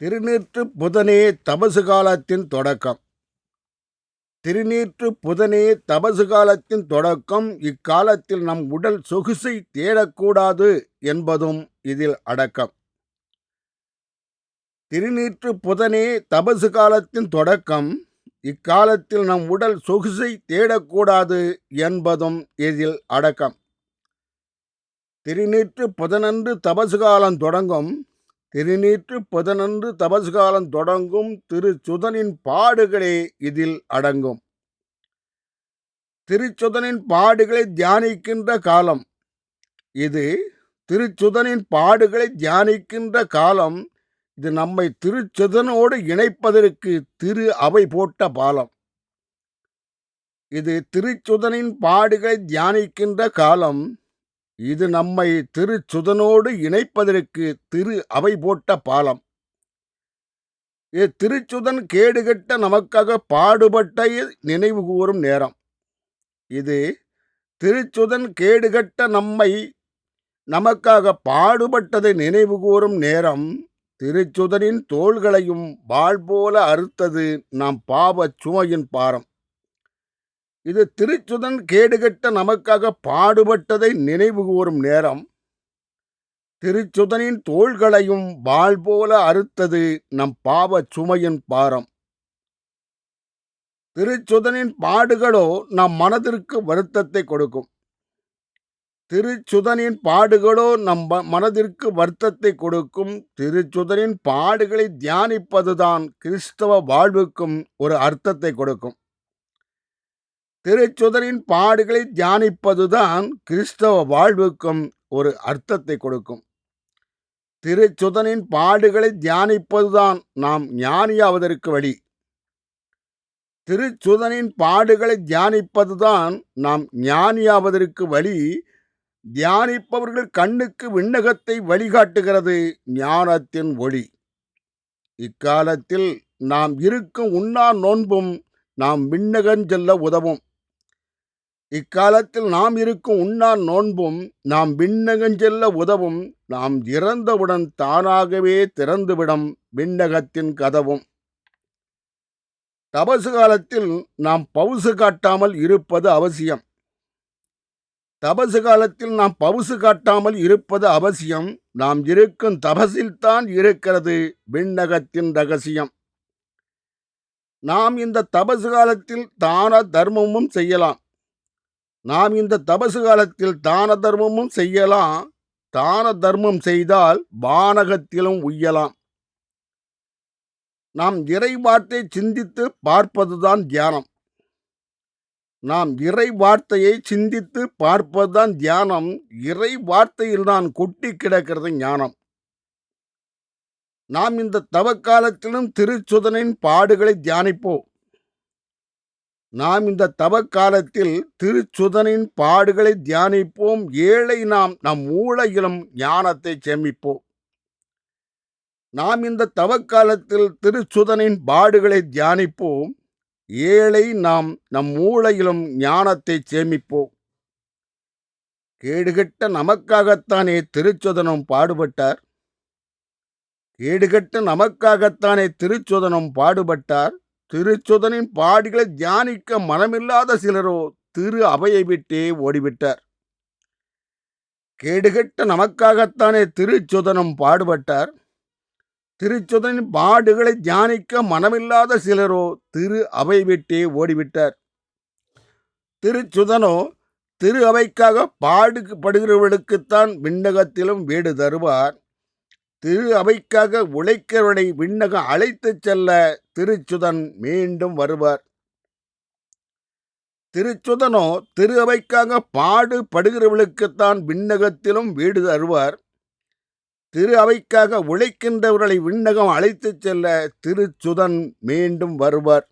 திருநீற்று புதனே தபசு காலத்தின் தொடக்கம். திருநீற்று புதனே தபசு காலத்தின் தொடக்கம் இக்காலத்தில் நம் உடல் சொகுசை தேடக்கூடாது என்பதும் இதில் அடக்கம். திருநீற்று புதனே தபசு காலத்தின் தொடக்கம் இக்காலத்தில் நம் உடல் சொகுசை தேடக்கூடாது என்பதும் இதில் அடக்கம். திருநீற்று புதனன்று தபசு காலம் தொடங்கும் திருநீற்று புதனன்று தபசு காலம் தொடங்கும் திருச்சுதனின் பாடுகளே இதில் அடங்கும். திருச்சுதனின் பாடுகளை தியானிக்கின்ற காலம். இது திருச்சுதனின் பாடுகளை தியானிக்கின்ற காலம். இது நம்மை திருச்சுதனோடு இணைப்பதற்கு திரு அவை போட்ட பாலம். இது திருச்சுதனின் பாடுகளை தியானிக்கின்ற காலம். இது நம்மை திருச்சுதனோடு இணைப்பதற்கு திரு அவை போட்ட பாலம். இது திருச்சுதன் கேடுகட்ட நமக்காக பாடுபட்ட நினைவு கூறும் நேரம். இது திருச்சுதன் கேடுகட்ட நம்மை நமக்காக பாடுபட்டதை நினைவு கூறும் நேரம் திருச்சுதனின் தோள்களையும் வாழ்போல அறுத்தது நாம் பாவச் சுமையின் பாரம். இது திருச்சுதன் கேடுகட்ட நமக்காக பாடுபட்டதை நினைவு கூறும் நேரம். திருச்சுதனின் தோள்களையும் வாழ் போல அறுத்தது நம் பாவ சுமையின் பாரம். திருச்சுதனின் பாடுகளோ நம் மனதிற்கு வருத்தத்தை கொடுக்கும். திருச்சுதனின் பாடுகளோ நம் மனதிற்கு வருத்தத்தை கொடுக்கும். திருச்சுதனின் பாடுகளை தியானிப்பதுதான் கிறிஸ்தவ வாழ்வுக்கும் ஒரு அர்த்தத்தை கொடுக்கும். திருச்சுதனின் பாடுகளை தியானிப்பதுதான் கிறிஸ்தவ வாழ்வுக்கும் ஒரு அர்த்தத்தை கொடுக்கும். திருச்சுதனின் பாடுகளை தியானிப்பதுதான் நாம் ஞானியாவதற்கு வழி. திருச்சுதனின் பாடுகளை தியானிப்பதுதான் நாம் ஞானியாவதற்கு வழி. தியானிப்பவர்கள் கண்ணுக்கு விண்ணகத்தை வழிகாட்டுகிறது ஞானத்தின் ஒளி. இக்காலத்தில் நாம் இருக்கும் உண்ணா நோன்பும் நாம் விண்ணகஞ்செல்ல உதவும். இக்காலத்தில் நாம் இருக்கும் உண்ணா நோன்பும் நாம் விண்ணகஞ்செல்ல உதவும் நாம் இறந்தவுடன் தானாகவே திறந்துவிடும் விண்ணகத்தின் கதவும். தபசு காலத்தில் நாம் பவுசு காட்டாமல் இருப்பது அவசியம். தபசு காலத்தில் நாம் பவுசு காட்டாமல் இருப்பது அவசியம். நாம் இருக்கும் தபசில்தான் இருக்கிறது விண்ணகத்தின் ரகசியம். நாம் இந்த தபசு காலத்தில் தான தர்மமும் செய்யலாம். நாம் இந்த தபசு காலத்தில் தான தர்மமும் செய்யலாம். தான தர்மம் செய்தால் வானகத்திலும் உய்யலாம். நாம் இறை வார்த்தை சிந்தித்து பார்ப்பதுதான் தியானம். நாம் இறை வார்த்தையை சிந்தித்து பார்ப்பதுதான் தியானம். இறை வார்த்தையில் தான் கொட்டி கிடக்கிறது ஞானம். நாம் இந்த தவக்காலத்திலும் திருச்சுதனின் பாடுகளை தியானிப்போம். நாம் இந்த தவக்காலத்தில் திருச்சுதனின் பாடுகளை தியானிப்போம். ஏழை நாம் நம் மூளையிலும் ஞானத்தை சேமிப்போம். நாம் இந்த தவக்காலத்தில் திருச்சுதனின் பாடுகளை தியானிப்போம். ஏழை நாம் நம் மூளையிலும் ஞானத்தை சேமிப்போம். கேடுகட்ட நமக்காகத்தானே திருச்சுதனம் பாடுபட்டார்? கேடுகட்ட நமக்காகத்தானே திருச்சுதனம் பாடுபட்டார்? திருச்சுதனின் பாடிகளை தியானிக்க மனமில்லாத சிலரோ திரு அவையை விட்டே ஓடிவிட்டார். கேடுகட்ட நமக்காகத்தானே திருச்சுதனம் பாடுபட்டார். திருச்சுதனின் பாடுகளை தியானிக்க மனமில்லாத சிலரோ திரு அவை விட்டே ஓடிவிட்டார். திருச்சுதனோ திரு அவைக்காக பாடுபடுகிறவர்களுக்குத்தான் விண்ணகத்திலும் வீடு தருவார். திரு அவைக்காக உழைக்கிறவனை விண்ணகம் அழைத்துச் செல்ல திருச்சுதன் மீண்டும் வருவார். திருச்சுதனோ திரு அவைக்காக பாடுபடுகிறவர்களுக்குத்தான் விண்ணகத்திலும் வீடு தருவார். திரு அவைக்காக உழைக்கின்றவர்களை விண்ணகம் அழைத்துச் செல்ல திருச்சுதன் மீண்டும் வருவார்.